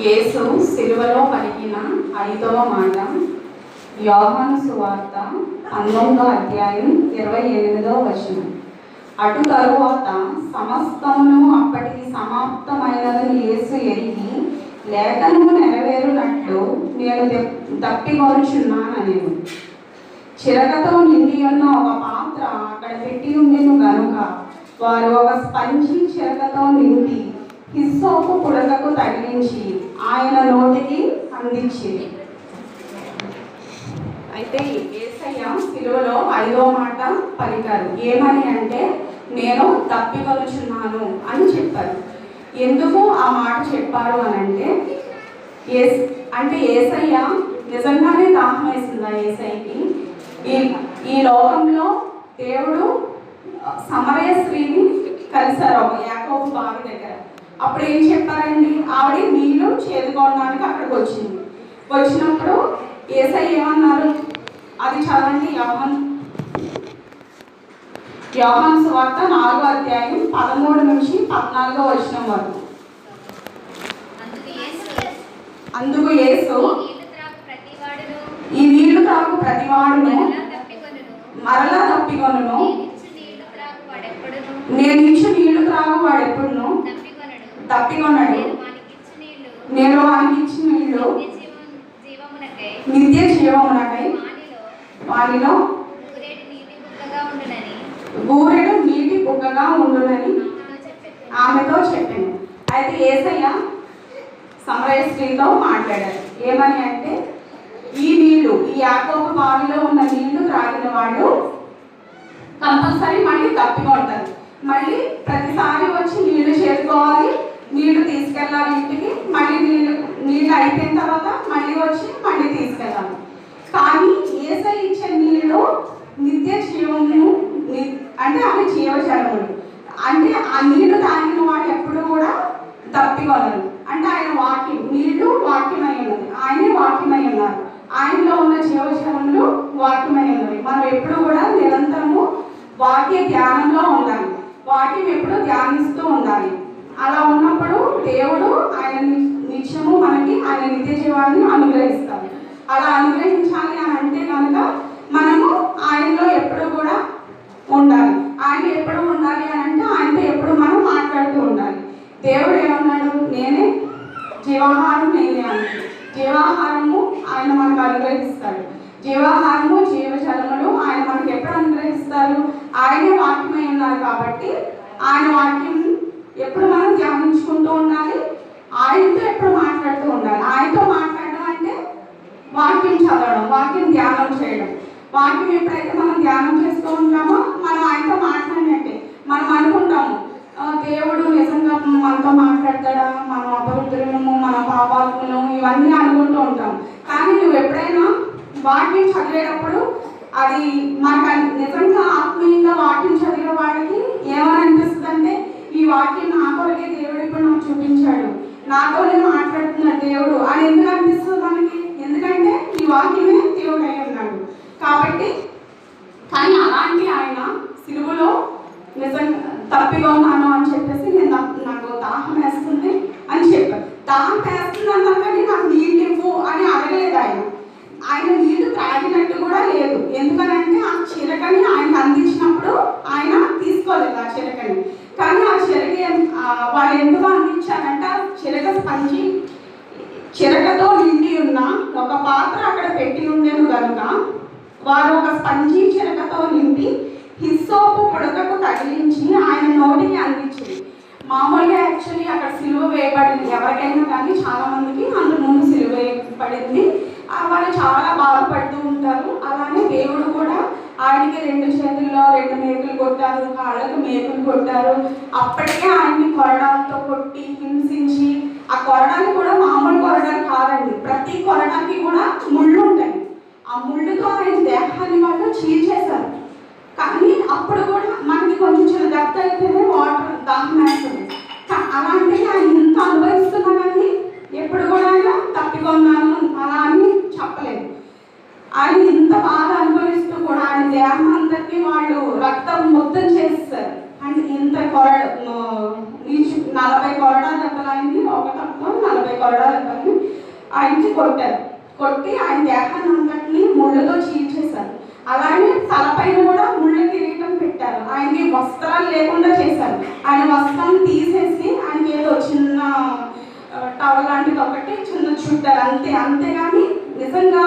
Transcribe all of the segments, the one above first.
యేసు సిలువలో పలికిన ఐదవ మాట. యోహాను సువార్త పంతొమ్మిదో అధ్యాయం ఇరవై ఎనిమిదో వచనం. అటు తరువాత సమస్తమును అప్పటికి సమాప్తమైనదని యేసు ఎరిగి లేఖనము నెరవేరునట్లు నేను దప్- చిరకతో నిండి ఉన్న ఒక పాత్ర అక్కడ పెట్టి ఉండెను గనుక వారు ఒక స్పంజి చిరకతో నిండి హిస్సోపు పుడకకు తగిలించి ఆయన నోటికి అందించింది. అయితే ఏసయ్య సిలువలో ఐదో మాట పలికారు. ఏమని అంటే నేను తప్పికొనుచున్నాను అని చెప్పారు. ఎందుకు ఆ మాట చెప్పారు అని అంటే ఏ అంటే ఏసయ్య నిజంగానే దాహం వేసిందా ఏసైకి ఈ ఈ లోకంలో దేవుడు సమరయ స్త్రీని కలిశారు ఒక యాకోబు బావి దగ్గర. అప్పుడు ఏం చెప్పారండి? ఆవిడ నీళ్ళు చేదుకోవడానికి అక్కడికి వచ్చింది. వచ్చినప్పుడు ఏసై ఏమన్నారు? అది చదవండి యోహన్. యోహాన్ సువార్త నాలుగో అధ్యాయం పదమూడు నుంచి పద్నాలుగో వచ్చిన వరకు. అందుకు యేసు ప్రతివాడును ఈ నీళ్ళు తాగు ప్రతివాడును మరలా వాడెప్పుడును? నేను ఇచ్చు నీళ్ళు త్రాగు వాడెప్పుడును? తప్పికొనడు నేను వానికి ఇచ్చిన నీళ్ళు నిత్య జీవం జీవమునకై వానిలో బూరెడు నీటి బుగ్గగా ఉండునని ఆమెతో చెప్పెను. అయితే ఏసయ్య సమరయ స్త్రీతో మాట్లాడారు. ఏమని అంటే ఈ నీళ్ళు ఈ యాకోబు బావిలో ఉన్న నీళ్ళు త్రాగిన వాళ్ళు కంపల్సరీ మళ్ళీ తప్పికొంటారు మళ్ళీ ప్రతిసారి వచ్చి నీళ్ళు చేరుకోవాలి నీళ్ళు తీసుకెళ్ళాలి ఇంటికి. మళ్ళీ నీళ్ళు నీళ్ళు అయిపోయిన తర్వాత మళ్ళీ వచ్చి మళ్ళీ తీసుకెళ్ళాలి. కానీ ఏసై ఇచ్చే నీళ్ళు నిత్య జీవము ని- అంటే అవి జీవజలములు. అంటే ఆ నీళ్ళు తాగిన వాడు ఎప్పుడు కూడా తప్పికొనరు అంటే ఆయన వాక్యం నీళ్ళు వాక్యమై ఉన్నది. ఆయనే వాక్యమై ఉన్నారు. ఆయనలో ఉన్న జీవజలములు వాక్యమై ఉన్నవి. మనం ఎప్పుడు కూడా నిరంతరము వాక్య ధ్యానంలో ఉండాలి. వాక్యం ఎప్పుడు ధ్యానిస్తూ ఉండాలి. అలా ఉన్నప్పుడు దేవుడు ఆయన నిత్యము మనకి ఆయన నిత్య జీవాన్ని అనుగ్రహిస్తాడు. అలా అనుగ్రహించాలి అని అంటే కనుక మనము ఆయనలో ఎప్పుడు కూడా ఉండాలి. ఆయన ఎప్పుడు ఉండాలి అని అంటే ఆయనతో ఎప్పుడు మనం మాట్లాడుతూ ఉండాలి. దేవుడు ఏమన్నాడు? నేనే జీవాహారం నేనే అన్నాడు జీవాహారము ఆయన మనకు అనుగ్రహిస్తాడు. జీవాహారము జీవజలములు ఆయన మనకి ఎప్పుడు అనుగ్రహిస్తారు? ఆయనే వాక్యమై ఉన్నారు కాబట్టి ఆయన వాక్యం ఎప్పుడు మనం ధ్యానించుకుంటూ ఉండాలి? ఆయనతో ఎప్పుడు మాట్లాడుతూ ఉండాలి? ఆయనతో మాట్లాడడం అంటే వాక్యం చదవడం వాక్యం ధ్యానం చేయడం. వాక్యం ఎప్పుడైతే మనం ధ్యానం చేస్తూ ఉంటామో మనం ఆయనతో మాట్లాడినట్టే. మనం అనుకుంటాము దేవుడు నిజంగా మనతో మాట్లాడతాడా? మనం అపవిత్రులము మన పాపాత్ములు ఇవన్నీ అనుకుంటూ ఉంటాం. కానీ నువ్వు ఎప్పుడైనా వాక్యం చదివేటప్పుడు అది మనకు నిజంగా ఆత్మీయంగా వాక్యం చదివే వాళ్ళకి ఏమని అనిపిస్తుంది అంటే ఈ వాక్యం నా కొరకే దేవుడు ఇప్పుడు నాకు చూపించాడు నాతోనే మాట్లాడుతున్నాడు దేవుడు. అని ఎందుకు అనిపిస్తుంది మనకి ఎందుకంటే ఈ వాక్యమే దేవుడు అయి ఉన్నాడు కాబట్టి కానీ అలాంటి ఆయన సిలువలో నిజంగా తప్పిగా ఉన్నాను అని చెప్పేసి నేను నాకు- నాకు దాహం వేస్తుంది అని చెప్పాను దాహం వేస్తుంది అన్నారు కానీ నాకు నీళ్ళు ఇవ్వు అని అడగలేదు ఆయన ఆయన నీళ్ళు త్రాగినట్టు కూడా లేదు ఎందుకనంటే ఆ చిలకని ఆయనకు అందించినప్పుడు ఆయన తీసుకోలేదు ఆ చిలకని కానీ ఆ చిలక ఎం- ఆ వాళ్ళు ఎందుకు అందించారంటే ఆ చిలక స్పంజి చిరకతో నిండి ఉన్న ఒక పాత్ర అక్కడ పెట్టి ఉండేను కనుక వారు ఒక స్పంజి చిరకతో నింపి హిస్సోపు పుడకకు తగిలించి ఆయన నోటికి అందించింది మామూలుగా యాక్చువల్లీ అక్కడ సిలువ వేయబడింది. ఎవరికైనా కానీ చాలా మందికి అంతకు ముందు సిలువ వేయబడింది. వాళ్ళు చాలా బాధపడుతూ ఉంటారు. అలానే దేవుడు కూడా ఆయనకి రెండు చేతుల్లో రెండు మేకులు కొట్టారు. కాళ్ళకు మేకులు కొట్టారు. అప్పటికే ఆయన్ని కొరడాలతో కొట్టి హింసించి ఆ కొరడాలు కూడా మామూలు కొరడాలు కాదండి. ప్రతి కొరడ నలభై కొరడా దెబ్బలు అయింది ఒక తక్కువ నలభై కొరడా దెబ్బలు. ఆయించి కొట్టారు. కొట్టి ఆయన దేహాన్ని అంతటిని ముళ్ళతో చీల్చేశారు. అలానే తలపైన కూడా ముళ్ళ కిరీటం పెట్టారు. ఆయనకి వస్త్రాలు లేకుండా చేశారు. ఆయన వస్త్రాన్ని తీసేసి ఆయనకి ఏదో చిన్న టవల్ లాంటిది ఒకటి చిన్న చుట్టారు అంతే. అంతేగాని నిజంగా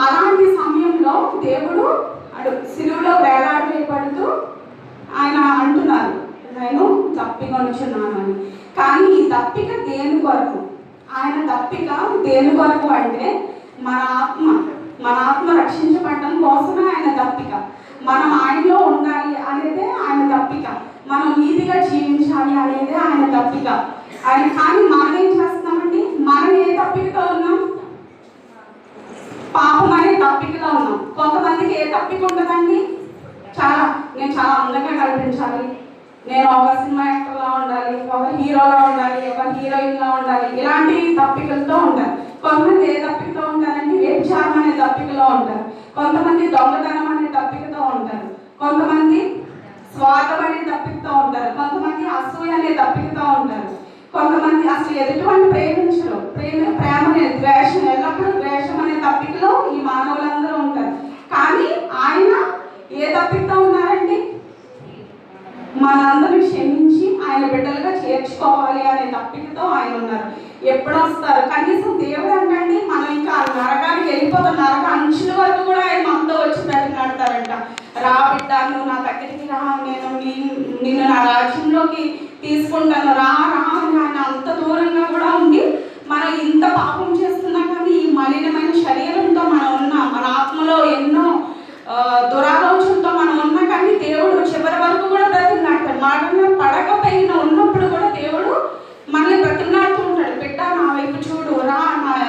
అలాంటి సమయంలో దేవుడు అడు సిలువులో వేలాడవేయబడుతూ ఆయన అంటున్నారు నేను తప్పికొనుచున్నాను అని కానీ ఈ తప్పిక దేని కొరకు? ఆయన తప్పిక దేని కొరకు అంటే మన ఆత్మ మన ఆత్మ రక్షించబడటం కోసమే ఆయన తప్పిక. మనం ఆయనలో ఉండాలి అనేదే ఆయన తప్పిక. మనం నీతిగా జీవించాలి అనేదే ఆయన తప్పిక. ఆయన కానీ మనం ఏం చేస్తున్నామండి? మనం ఏ తప్పికతో ఉన్నాం? పాపం అనే తప్పికలో ఉన్నాం. కొంతమందికి ఏ తప్పిక ఉండదండి? చాలా నేను చాలా అందంగా కనిపించాలి. నేను ఒక సినిమా యాక్టర్లా ఉండాలి ఒక హీరోలా ఉండాలి ఒక హీరోయిన్లా ఉండాలి. ఇలాంటి తప్పికలతో ఉంటారు. కొంతమంది ఏ తప్పికతో ఉంటారండి? వ్యభిచారం అనే తప్పికలో ఉంటారు. కొంతమంది దొంగతనం అనే తప్పికతో ఉంటారు. కొంతమంది స్వార్థం అనే తప్పికతో ఉంటారు. కొంతమంది అసూయ అనే తప్పికతో ఉంటారు. కొంతమంది అసలు ఎదుటివాడిని ప్రేమించరు. ప్రేమ ప్రేమ ద్వేషం ఎల్లప్పుడూ ద్వేషం అనే తప్పికలో ఈ మానవులందరూ ఉంటారు. కానీ ఆయన ఏ తప్పికతో ఉన్నారండి? మనందరూ క్షమించి ఆయన బిడ్డలుగా చేర్చుకోవాలి అనే తప్పికతో ఆయన ఉన్నారు. ఎప్పుడు వస్తారు? కనీసం దేవుడు అంటండి మనం ఇంకా నరకానికి వెళ్ళిపోతాం నరక అంచుల వరకు కూడా ఆయన మనతో వచ్చి బ్రతిలాడతారంట రా బిడ్డ నువ్వు నా దగ్గరికి రా. నేను నిన్ను నా రాజ్యంలోకి తీసుకుంటాను. రా రా నాన్న అంత దూరంగా కూడా ఉండి మనం ఇంత పాపం చేస్తున్నా కానీ ఈ మలినమైన శరీరంతో మనం ఉన్నాం మన ఆత్మలో ఎన్నో ఆ, దురాలోచనతో మనం ఉన్నా కానీ దేవుడు చివరి వరకు కూడా బ్రతిమలాడతాడు మాట పడకపోయినా ఉన్నప్పుడు కూడా దేవుడు మనల్ని బ్రతిమలాడుతూ ఉంటాడు బిడ్డ నా వైపు చూడు రా నా-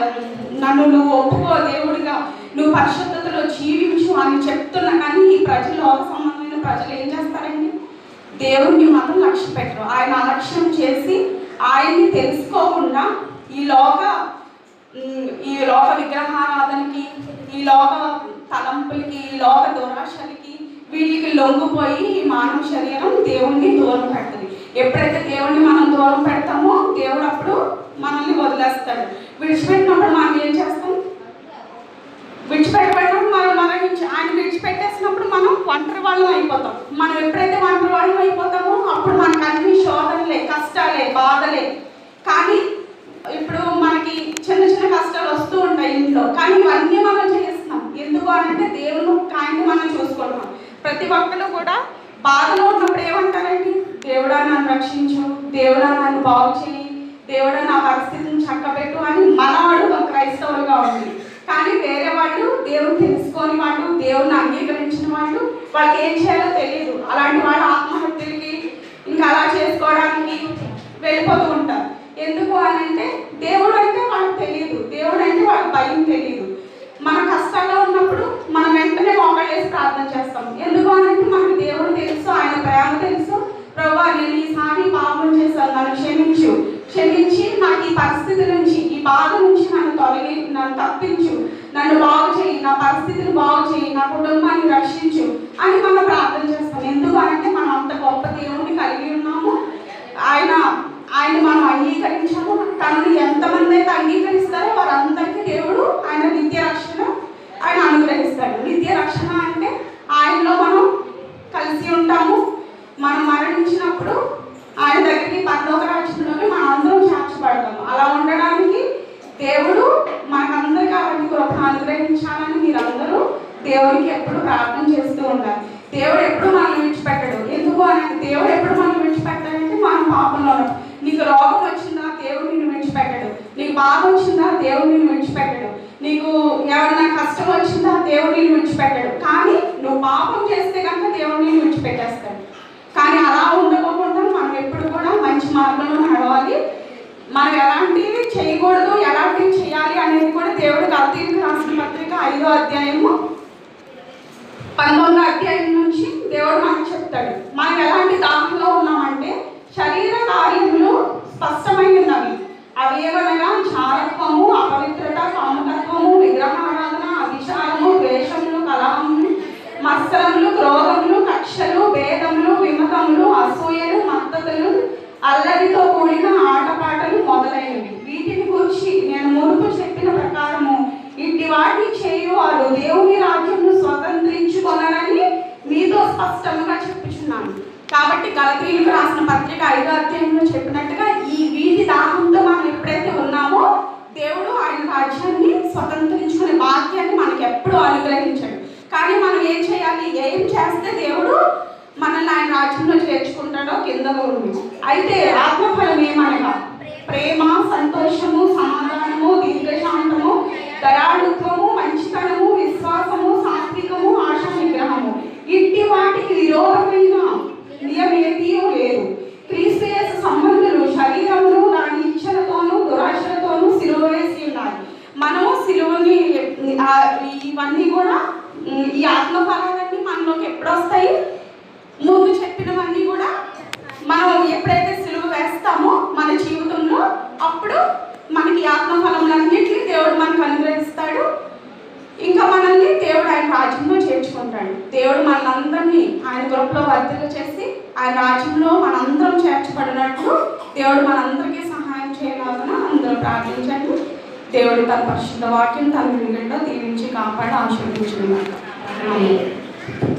నన్ను నువ్వు ఒప్పుకో దేవుడిగా నువ్వు పరిశుద్ధతలో జీవించు అని చెప్తున్నా కానీ ఈ ప్రజలు లోక సంబంధమైన ప్రజలు ఏం చేస్తారండి దేవుడిని మాత్రం లక్ష్య పెట్టరు ఆయన చేసి ఆయన్ని తెలుసుకోకుండా ఈ లోక ఈ లోక విగ్రహారాధనకి ఈ లోక తలంపులకి ఈ లోక దురాశలకి వీటికి లొంగిపోయి ఈ మానవ శరీరం దేవుణ్ణి దూరం పెడుతుంది. ఎప్పుడైతే దేవుణ్ణి మనం దూరం పెడతామో దేవుడు అప్పుడు మనల్ని వదిలేస్తాడు. విడిచిపెట్టినప్పుడు మనం ఏం చేస్తాం? విడిచిపెట్టబడినప్పుడు మనం మరణించి ఆయన విడిచిపెట్టేసినప్పుడు మనం ఒంటరి వాళ్ళం అయిపోతాం. మనం ఎప్పుడైతే ఒంటరి వాళ్ళం అయిపోతామో అప్పుడు మనకు అన్ని శోధనలే కష్టాలే బాధలే. కానీ ఇప్పుడు మనకి చిన్న చిన్న కష్టాలు వస్తూ ఉంటాయి ఇంట్లో. కానీ ఇవన్నీ మనం చేస్తున్నాం. ఎందుకు అంటే దేవుని కాయని మనం చూసుకుంటాం ప్రతి ఒక్కరు కూడా బాధలో ఉన్నప్పుడు ఏమంటారండి? దేవుడా నన్ను రక్షించు. దేవుడా నన్ను బాగు చేయి. దేవుడా నా పరిస్థితిని చక్కబెట్టు అని మనవాడు ఒక క్రైస్తవులుగా ఉంది. కానీ వేరే వాళ్ళు దేవుని తెలుసుకొని వాళ్ళు దేవుని అంగీకరించిన వాళ్ళు వాళ్ళకి ఏం చేయాలో తెలియదు అలాంటి వాళ్ళు ఆత్మహత్యలకి ఇంకా అలా చేసుకోవడానికి వెళ్ళిపోతూ ఉంటారు. ఎందుకు అని అంటే దేవుడు అంటే వాళ్ళకి తెలియదు దేవుడు అంటే వాళ్ళకి భయం తెలియదు మన కష్టాల్లో ఉన్నప్పుడు మనం వెంటనే మోకళ్ళేసి ప్రార్థన చేస్తాం ఎందుకు అని అంటే మనకు దేవుడు తెలుసు ఆయన ప్రేమ తెలుసు ప్రభా నేను ఈసారి పాపం చేశాను నన్ను క్షమించు క్షమించి నాకు ఈ పరిస్థితి నుంచి ఈ బాధ నుంచి నన్ను తొలగి నన్ను తప్పించు నన్ను బాగు చేయి నా పరిస్థితిని బాగు చేయి నా కుటుంబాన్ని రక్షించు అని మనం ప్రార్థన చేస్తాం ఎందుకు అంటే మనం అంత గొప్ప దేవుడిని కలిగి ఉన్నాము ఆయన ఆయన మనం అంగీకరించాము తనని ఎంతమంది అయితే అంగీకరిస్తారో వారందరికీ దేవుడు ఆయన నిత్య రక్షణ ఆయన అనుగ్రహిస్తాడు నిత్య రక్షణ అంటే ఆయనలో మనం కలిసి ఉంటాము మనం మరణించినప్పుడు ఆయన దగ్గరికి పరలోక రాజ్యంలోకి మనం అందరం చేర్చబడతాము అలా ఉండడానికి దేవుడు మనకందరికీ అలాంటి కృప అనుగ్రహించాలని మీరందరూ దేవునికి ఎప్పుడు ప్రార్థన చేస్తూ ఉండాలి. దేవుడు ఎప్పుడు మనం విడిచిపెట్టడు. ఎందుకు అని దేవుడు ఎప్పుడు మనం విడిచిపెట్టాడంటే మనం పాపంలో నీకు రోగం వచ్చిందా దేవుడు నిన్ను విడిచిపెట్టడు. బాధ వచ్చిందా దేవుడు నిన్ను విడిచిపెట్టడు. నీకు ఎవరైనా కష్టం వచ్చిందా దేవుడు నిన్ను విడిచిపెట్టాడు. కానీ నువ్వు పాపం చేస్తే కనుక దేవుడు నిన్ను విడిచిపెట్టేస్తాడు. కానీ అలా ఉండకోకుండా మనం ఎప్పుడు కూడా మంచి మార్గంలో నడవాలి. మనం ఎలాంటివి చేయకూడదు ఎలాంటివి చేయాలి అనేది కూడా దేవుడు గల్తీలకు రాసిన పత్రిక ఐదో అధ్యాయము పంతొమ్మిదో అధ్యాయం నుంచి దేవుడు మనకు చెప్తాడు. మనం ఎలాంటి దాంట్లో ఉన్నామంటే శరీర కార్యములు స్పష్టమైనవి. అవి ఏమనగా చారత్వము అపవిత్రత కామతత్వము విగ్రహారాధన అభిచారము ద్వేషములు కలహములు మత్సరములు క్రోధములు కక్షలు భేదములు విమతములు అసూయలు మద్దతులు అల్లరితో కూడిన ఆటపాటలు మొదలైనవి. వీటిని గురించి నేను మునుపు చెప్పిన ప్రకారము ఇట్టి వాటిని చేయువారు దేవుని రాజ్య స్పష్టంగా చెప్పుచున్నాను. కాబట్టి గలతీయులకు రాసిన పత్రిక ఐదో అధ్యాయంలో చెప్పినట్టుగా ఈ వీధి దాహంతో మనం ఎప్పుడైతే ఉన్నామో దేవుడు ఆయన రాజ్యాన్ని స్వతంత్రించుకునే భాగ్యాన్ని మనకి ఎప్పుడూ అనుగ్రహించాడు. కానీ మనం ఏం చేయాలి? ఏం చేస్తే దేవుడు మనల్ని ఆయన రాజ్యంలో చేర్చుకుంటాడో కింద ఉంది. అయితే ఆత్మఫలం ఏమనగా? ప్రేమ సంతోషము సమాధానము దీర్ఘశాంతము దయాళుత్వము వాటికి విరోధమైన లేదు. క్రీస్తు సంబంధులు శరీరంలో దాని ఇచ్చలతోనూ దురాశలతోనూ సిలువ వేసి ఉండాలి మనము సిలువని ఇవన్నీ కూడా ఈ ఆత్మఫలాలన్నీ మనలోకి ఎప్పుడు వస్తాయి ముందు చెప్పినవన్నీ కూడా మనం ఎప్పుడైతే సిలువ వేస్తామో మన జీవితంలో అప్పుడు మనకి ఆత్మఫలములన్నింటినీ దేవుడు మనకు అనుగ్రహిస్తాడు. ఇంకా మనల్ని దేవుడు ఆయన రాజ్యం చేర్చుకుంటాడు. దేవుడు మనందరినీ ఆయన గ్రూప్లో వర్ధలు చేసి ఆయన రాజ్యంలో మనందరం చేర్చబడినట్లు దేవుడు మనందరికీ సహాయం చేయలాగా అందరూ ప్రార్థించండి. దేవుడు తన పరిశుద్ధ వాక్యం తన వినిగడ్డ దీవించి కాపాడి ఆశీర్వదించుకున్నాడు